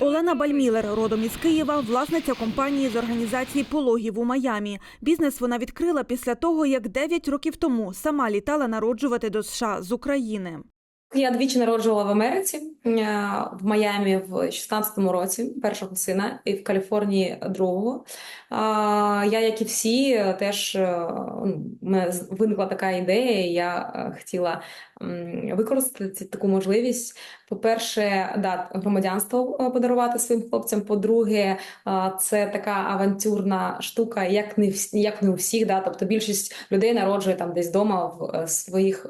Олена Бальмілер, родом із Києва, власниця компанії з організації пологів у Майамі. Бізнес вона відкрила після того, як 9 років тому сама літала народжувати до США з України. Я двічі народжувала в Америці е, в Майамі в 16-му році першого сина і в Каліфорнії другого. Я, як і всі, теж е, ну, виникла така ідея, я е, хотіла використати таку можливість. По-перше, да, громадянство е, подарувати своїм хлопцям. По-друге, е, це така авантюрна штука, як не вс- як не у всіх. Да? Тобто більшість людей народжує там десь вдома в е, своїх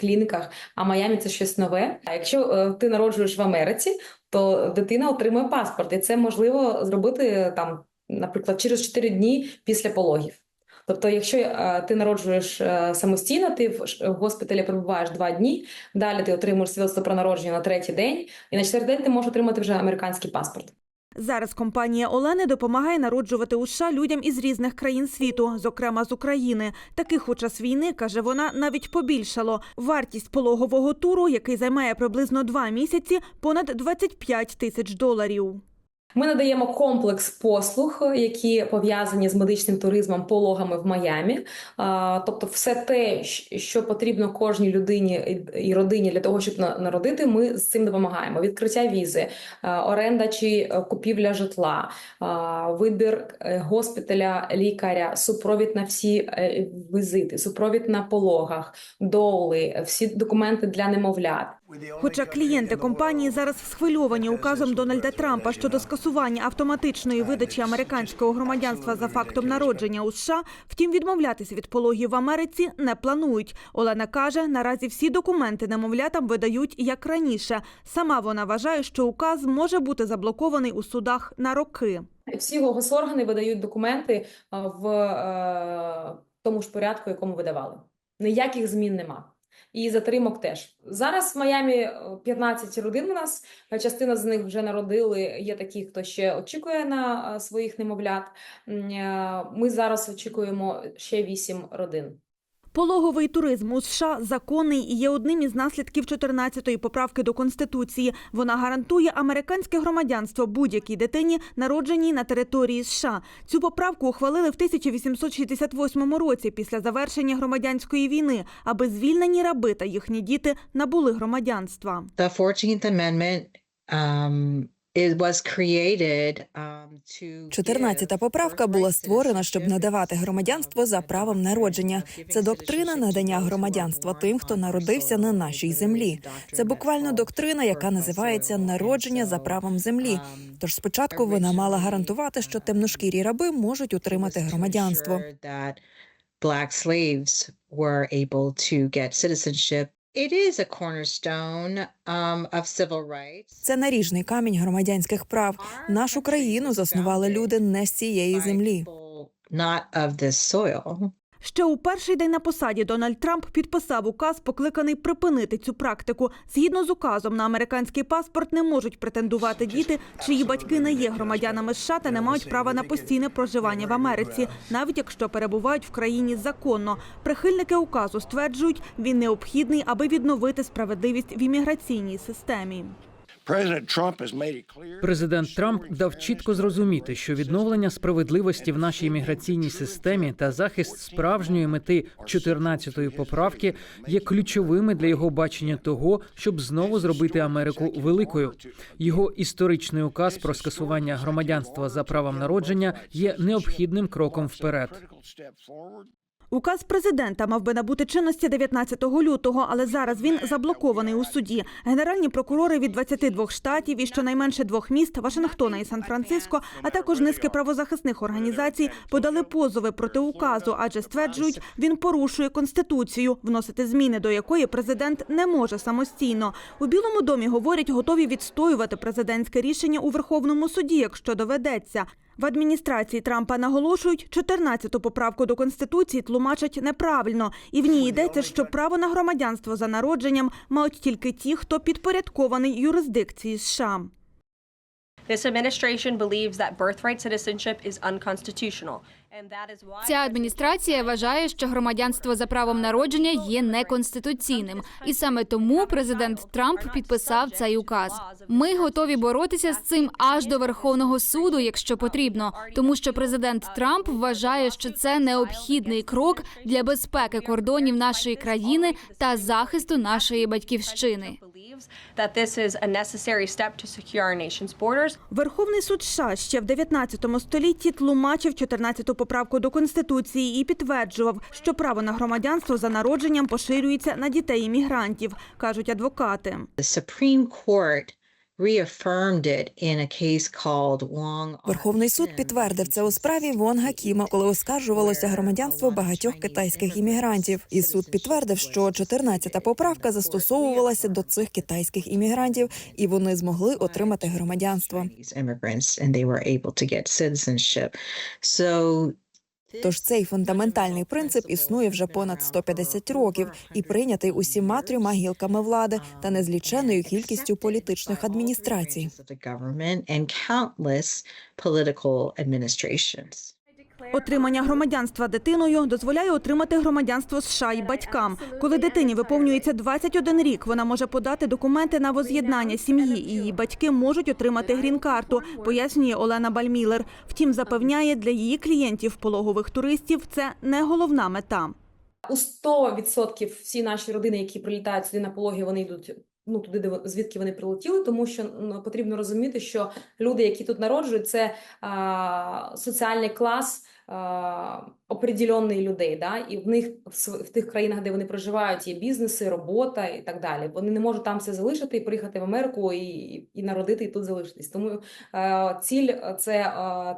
клініках. А Майамі це щось нове. А якщо ти народжуєш в Америці, то дитина отримує паспорт, і це можливо зробити там, наприклад, через 4 дні після пологів. Тобто, якщо е, ти народжуєш е, самостійно, ти в госпіталі перебуваєш два дні, далі ти отримуєш свідоцтво про народження на третій день, і на четвертий день ти можеш отримати вже американський паспорт. Зараз компанія Олени допомагає народжувати у США людям із різних країн світу, зокрема з України. Таких у час війни, каже вона, навіть побільшало. Вартість пологового туру, який займає приблизно два місяці, понад 25 тисяч доларів. Ми надаємо комплекс послуг, які пов'язані з медичним туризмом, пологами в Майамі. Тобто, все те, що потрібно кожній людині і- родині для того, щоб на- народити, ми з цим допомагаємо. Відкриття візи, оренда чи е, купівля житла, вибір е, госпіталя, лікаря, супровід на всі е, візити, супровід на пологах, доули, всі документи для немовлят. Хоча клієнти компанії зараз схвильовані указом Дональда Трампа щодо скасування автоматичної видачі американського громадянства за фактом народження у США, втім відмовлятися від пологів в Америці не планують. Олена каже, наразі всі документи немовлятам видають як раніше. Сама вона вважає, що указ може бути заблокований у судах на роки. Всі госоргани видають документи в е, тому ж порядку, якому видавали. Ніяких змін нема. І затримок теж. Зараз в Майамі е, 15 родин у нас. е, Частина з них вже народили. Є такі, хто ще очікує на е, своїх немовлят. Е, Ми зараз очікуємо ще 8 родин. Пологовий туризм у США законний і є одним із наслідків 14-ї поправки до Конституції. Вона гарантує американське громадянство будь-якій дитині, народженій на території США. Цю поправку ухвалили в 1868 році після завершення громадянської війни, аби звільнені раби та їхні діти набули громадянства. The 14th Amendment um, it was created um, to 14-та поправка була створена, щоб надавати громадянство за правом народження. Це доктрина надання громадянства тим, хто народився на нашій землі. Це буквально доктрина, яка називається народження за правом землі. Тож спочатку вона мала гарантувати, що темношкірі раби можуть отримати громадянство. Black slaves were able to get citizenship. It is a cornerstone um, of civil rights. Це наріжний камінь громадянських прав. Нашу країну заснували люди не з цієї землі. Not of this soil. Ще у перший день на посаді Дональд Трамп підписав указ, покликаний припинити цю практику. Згідно з указом, на американський паспорт не можуть претендувати діти, чиї батьки не є громадянами США та не мають права на постійне проживання в Америці, навіть якщо перебувають в країні законно. Прихильники указу стверджують, він необхідний, аби відновити справедливість в імміграційній системі. Президент Трамп дав чітко зрозуміти, що відновлення справедливості в нашій імміграційній системі та захист справжньої мети 14-ї поправки є ключовими для його бачення того, щоб знову зробити Америку великою. Його історичний указ про скасування громадянства за правом народження є необхідним кроком вперед. Указ президента мав би набути чинності 19 лютого, але зараз він заблокований у суді. Генеральні прокурори від 22 штатів і щонайменше двох міст Вашингтона і Сан-Франциско, а також низки правозахисних організацій подали позови проти указу, адже стверджують, він порушує конституцію, вносити зміни до якої президент не може самостійно. У Білому домі говорять, готові відстоювати президентське рішення у Верховному суді, якщо доведеться. В адміністрації Трампа наголошують, 14-ту поправку до конституції тлумачать неправильно, і в ній йдеться, що право на громадянство за народженням мають тільки ті, хто підпорядкований юрисдикції США. This administration believes that birthright citizenship is unconstitutional Ця адміністрація вважає, що громадянство за правом народження є неконституційним, і саме тому президент Трамп підписав цей указ. Ми готові боротися з цим аж до Верховного суду, якщо потрібно, тому що президент Трамп вважає, що це необхідний крок для безпеки кордонів нашої країни та захисту нашої батьківщини. that this is a necessary step to secure our nation's borders. Верховний суд США ще в 19 столітті тлумачив 14-ту поправку до конституції і підтверджував, що право на громадянство за народженням поширюється на дітей іммігрантів, кажуть адвокати. Верховний суд підтвердив це у справі Вон Гакіма, коли оскаржувалося громадянство багатьох китайських іммігрантів. І суд підтвердив, що 14-та поправка застосовувалася до цих китайських іммігрантів, і вони змогли отримати громадянство. Тож цей фундаментальний принцип існує вже понад 150 років і прийнятий усіма трьома гілками влади та незліченою кількістю політичних адміністрацій. Отримання громадянства дитиною дозволяє отримати громадянство США і батькам. Коли дитині виповнюється 21 рік, вона може подати документи на воз'єднання сім'ї, і її батьки можуть отримати грін-карту, пояснює Олена Бальмілер. Втім, запевняє, для її клієнтів пологових туристів це не головна мета. У 100% всі наші родини, які прилітають сюди на пологи, вони йдуть ну туди, де звідки вони прилетіли, тому що ну, потрібно розуміти, що люди, які тут народжують, це а, соціальний клас а, людей. Да? І в них в, тих країнах, де вони проживають, є бізнеси, робота і так далі. Вони не можуть там все залишити і приїхати в Америку і, і народити і тут залишитись. Тому е, ціль е, це е,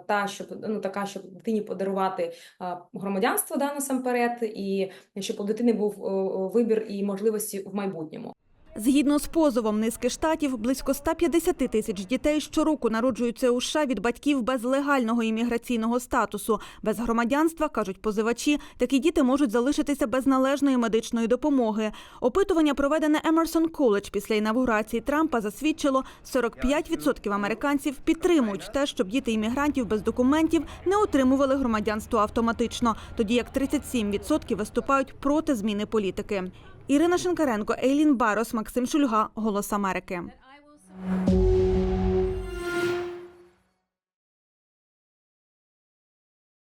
та, щоб ну така, щоб дитині подарувати е, громадянство да, насамперед, і щоб у дитини був е, вибір і можливості в майбутньому. Згідно з позовом низки штатів, близько 150 тисяч дітей щороку народжуються у США від батьків без легального імміграційного статусу. Без громадянства, кажуть позивачі, такі діти можуть залишитися без належної медичної допомоги. Опитування, проведене Emerson College після інавгурації Трампа, засвідчило, 45% американців підтримують те, щоб діти іммігрантів без документів не отримували громадянство автоматично, тоді як 37% виступають проти зміни політики. Ірина Шинкаренко, Ейлін Барос, Максим Шульга, Голос Америки.